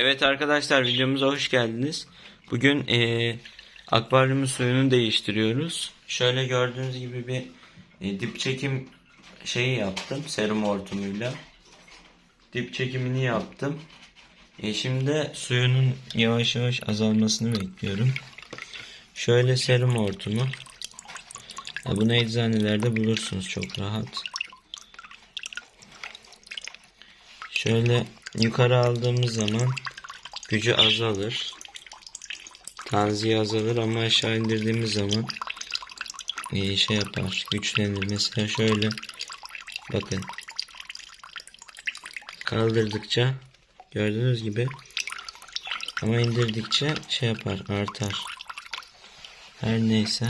Evet arkadaşlar videomuza hoş geldiniz. Bugün eee akvaryumun suyunu değiştiriyoruz. Şöyle gördüğünüz gibi bir e, dip çekim şeyi yaptım serum hortumuyla. Dip çekimini yaptım. E, şimdi suyunun yavaş yavaş azalmasını bekliyorum. Şöyle serum hortumu. Ya bunu eczanelerde bulursunuz çok rahat. Şöyle yukarı aldığımız zaman gücü azalır. Tanziye azalır ama aşağı indirdiğimiz zaman iyi şey yapar. Güçlenir. Mesela şöyle bakın. Kaldırdıkça gördüğünüz gibi ama indirdikçe şey yapar artar. Her neyse.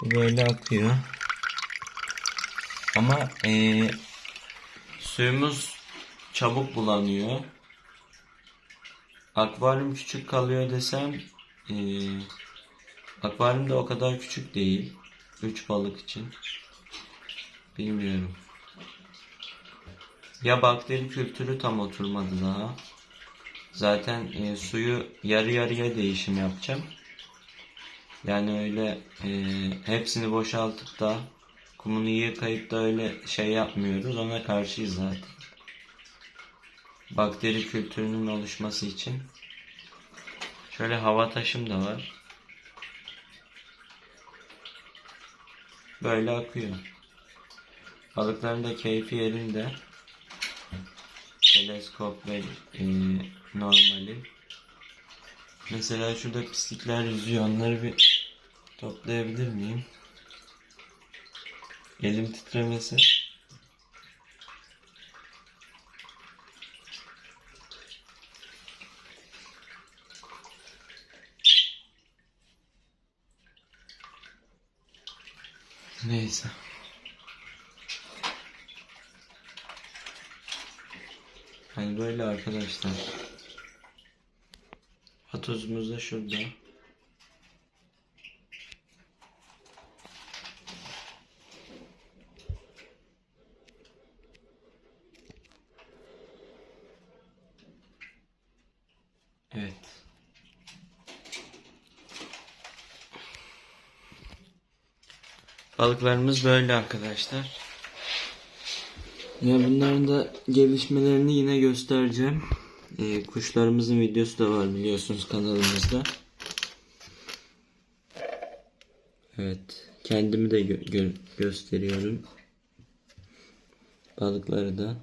Bu böyle akıyor. Ama eee suyumuz çabuk bulanıyor. Akvaryum küçük kalıyor desem eee akvaryum da o kadar küçük değil. 3 balık için. Bilmiyorum. Ya bakteri kültürü tam oturmadı daha. Zaten e, suyu yarı yarıya değişim yapacağım. Yani öyle e, hepsini boşaltıp da kumunu yıkayıp da öyle şey yapmıyoruz. Ona karşıyız zaten. Bakteri kültürünün oluşması için. Şöyle hava taşım da var. Böyle akıyor. Balıkların da keyfi yerinde. Teleskop ve e, normali. Mesela şurada pislikler yüzüyor. Onları bir toplayabilir miyim? Elim titremesin. Neyse. Hani böyle arkadaşlar. Patozumuz da şurada. Evet. Balıklarımız böyle arkadaşlar. Ya bunların da gelişmelerini yine göstereceğim. Ee, kuşlarımızın videosu da var biliyorsunuz kanalımızda. Evet. Kendimi de gö- gö- gösteriyorum. Balıkları da.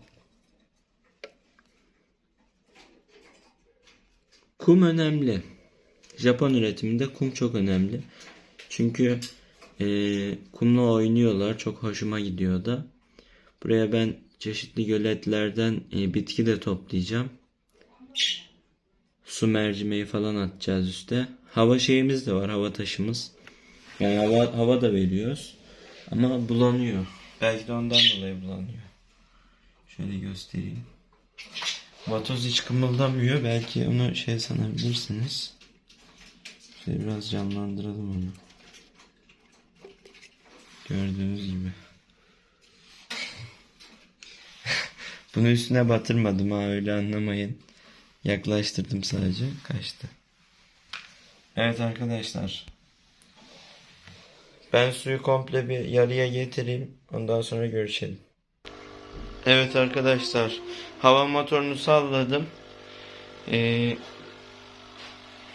Kum önemli. Japon üretiminde kum çok önemli. Çünkü eee, kumla oynuyorlar. Çok hoşuma gidiyor da. Buraya ben çeşitli göletlerden e, bitki de toplayacağım. Su mercimeği falan atacağız üste. Hava şeyimiz de var. Hava taşımız. Yani hava, hava da veriyoruz. Ama bulanıyor. Belki de ondan dolayı bulanıyor. Şöyle göstereyim. Vatoz hiç kımıldamıyor. Belki onu şey sanabilirsiniz. Şöyle biraz canlandıralım onu. Gördüğünüz gibi. Bunu üstüne batırmadım ha öyle anlamayın. Yaklaştırdım sadece. Kaçtı. Evet arkadaşlar. Ben suyu komple bir yarıya getireyim. Ondan sonra görüşelim. Evet arkadaşlar. Hava motorunu salladım. Ee,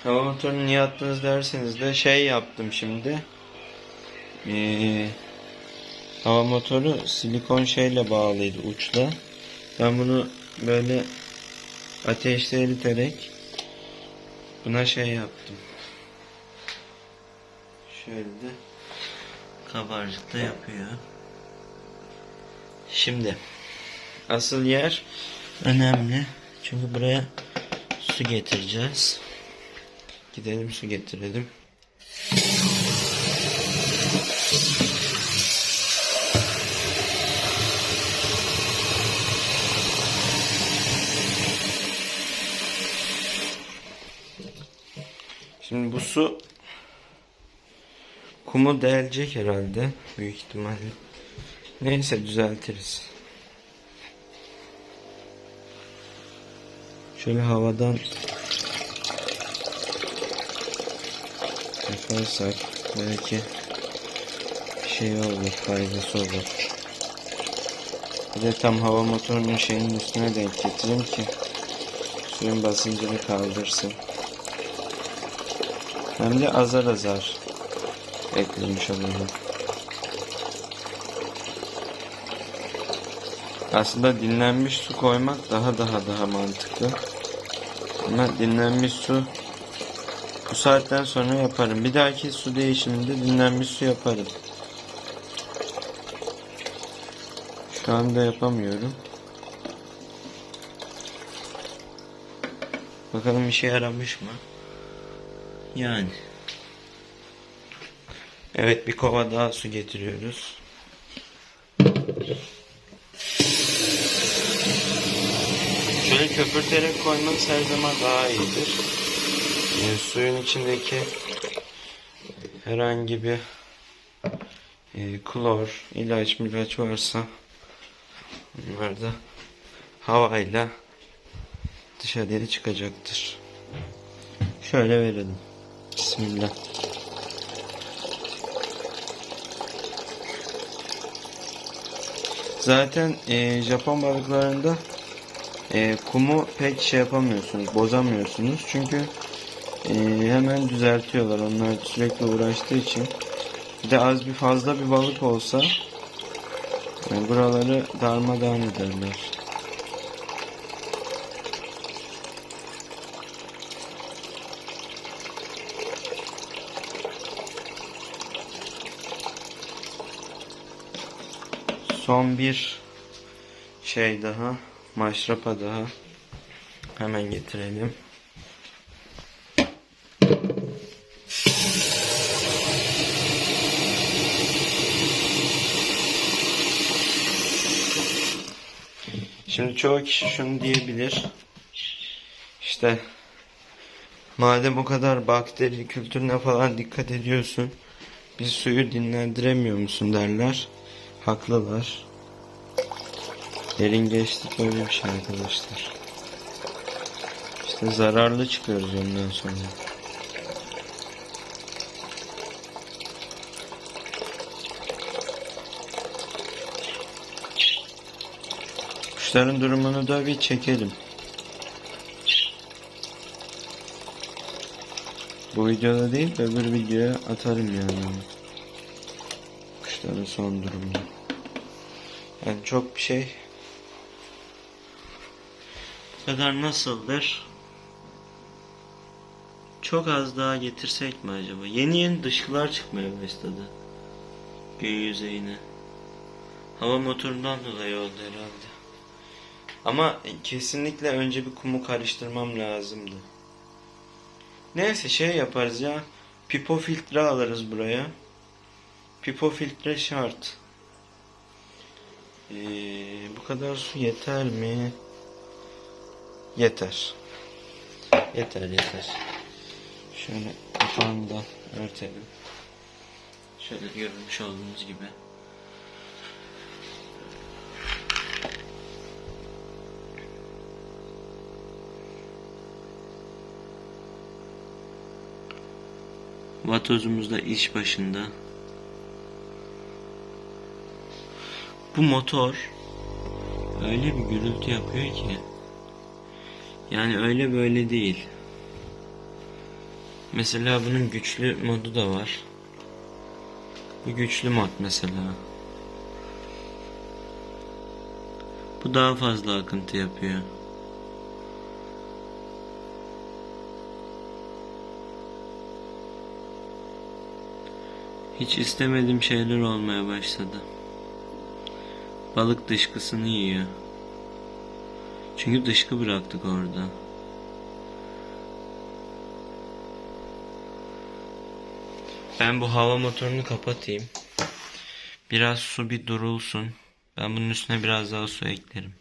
hava motorunu niye attınız derseniz de şey yaptım şimdi. Ee, hava motoru silikon şeyle bağlıydı uçla. Ben bunu böyle ateşte eriterek buna şey yaptım. Şöyle de kabarcık da yapıyor. Şimdi asıl yer önemli. Çünkü buraya su getireceğiz. Gidelim su getirelim. Şimdi bu su kumu delecek herhalde büyük ihtimalle. Neyse düzeltiriz. Şöyle havadan yaparsak belki şey olur, faydası olur. Bir de tam hava motorunun şeyinin üstüne denk getireyim ki suyun basıncını kaldırsın. Hem de azar azar eklemiş olurum. Aslında dinlenmiş su koymak daha daha daha mantıklı. Ama dinlenmiş su bu saatten sonra yaparım. Bir dahaki su değişiminde dinlenmiş su yaparım. Şu anda yapamıyorum. Bakalım işe yaramış mı? Yani. Evet bir kova daha su getiriyoruz. Şöyle köpürterek koymanız her zaman daha iyidir. Yani suyun içindeki herhangi bir e, klor, ilaç, milaç varsa bunlar da havayla dışarıya çıkacaktır. Şöyle verelim. Bismillah. Zaten e, Japon balıklarında e, kumu pek şey yapamıyorsunuz, bozamıyorsunuz. Çünkü e, hemen düzeltiyorlar. Onlar sürekli uğraştığı için. Bir de az bir fazla bir balık olsa e, buraları darmadağın ederler. Son bir şey daha. Maşrapa daha. Hemen getirelim. Şimdi çoğu kişi şunu diyebilir. İşte madem o kadar bakteri kültürüne falan dikkat ediyorsun bir suyu dinlendiremiyor musun derler. Haklılar. Derin geçtik böyle bir şey arkadaşlar. İşte zararlı çıkıyoruz ondan sonra. Kuşların durumunu da bir çekelim. Bu videoda değil öbür videoya atarım yani. Kuşların son durumunu. Yani çok bir şey bu kadar nasıldır? Çok az daha getirsek mi acaba? Yeni yeni dışkılar çıkmaya başladı. Gün yüzeyine. Hava motorundan dolayı oldu herhalde. Ama kesinlikle önce bir kumu karıştırmam lazımdı. Neyse şey yaparız ya. Pipo filtre alırız buraya. Pipo filtre şart. Ee, bu kadar su yeter mi? Yeter. Yeter yeter. Şöyle kapağını da örtelim. Şöyle görmüş olduğunuz gibi. Vatozumuz da iş başında. Bu motor öyle bir gürültü yapıyor ki. Yani öyle böyle değil. Mesela bunun güçlü modu da var. Bu güçlü mod mesela. Bu daha fazla akıntı yapıyor. Hiç istemediğim şeyler olmaya başladı. Balık dışkısını yiyor. Çünkü dışkı bıraktık orada. Ben bu hava motorunu kapatayım. Biraz su bir durulsun. Ben bunun üstüne biraz daha su eklerim.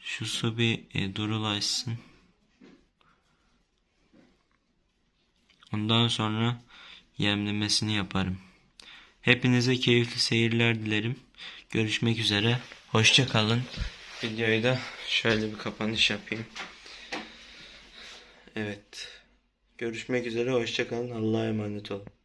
Şu su bir e, durulaşsın. Ondan sonra yemlemesini yaparım. Hepinize keyifli seyirler dilerim. Görüşmek üzere. Hoşça kalın. Videoyu da şöyle bir kapanış yapayım. Evet. Görüşmek üzere. Hoşça kalın. Allah'a emanet olun.